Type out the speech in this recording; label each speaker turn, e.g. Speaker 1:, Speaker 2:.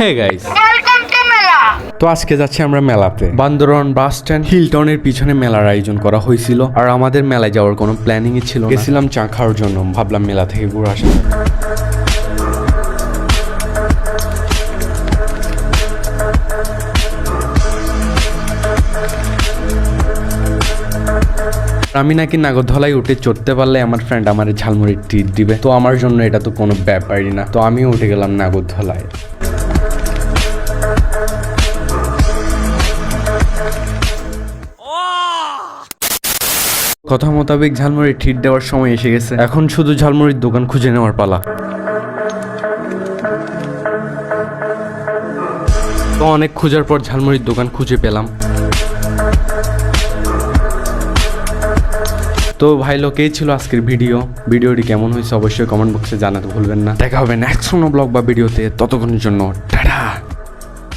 Speaker 1: Hey guys.
Speaker 2: Welcome to মেলা
Speaker 1: তো আজকে যাচ্ছি আমরা মেলাতে। Bandarban bus stand. হিলটনের পিছনে মেলার আয়োজন করা হয়েছিল। আর আমাদের মেলায় যাওয়ার কোনো প্ল্যানিংই ছিল গেছিলাম চা খাওয়ার জন্য। ভাবলাম মেলা থেকে ঘুরে আসা। আমি নাকি নাগরধলায় উঠে চড়তে পারলে আমার ফ্রেন্ড আমার ঝালমুড়ি ট্রিট দিবে। তো আমার জন্য এটা তো কোনো ব্যাপারই না। তো আমিও উঠে গেলাম নাগরধলায়। কথা মোতাবেক ঝালমুড়ি ঠিট দেওয়ার সময় এসে গেছে। এখন শুধু ঝালমুড়ির দোকান খুঁজে নেওয়ার পালা। তো অনেক খোঁজার পর ঝালমুড়ির দোকান খুঁজে পেলাম। তো ভাই লোক, এই ছিল আজকের ভিডিও। ভিডিওটি কেমন হয়েছে অবশ্যই কমেন্ট বক্সে জানাতে ভুলবেন না। দেখা হবে নেক্সট কোনো ব্লগ বা ভিডিওতে। ততক্ষণের জন্য, টাটা।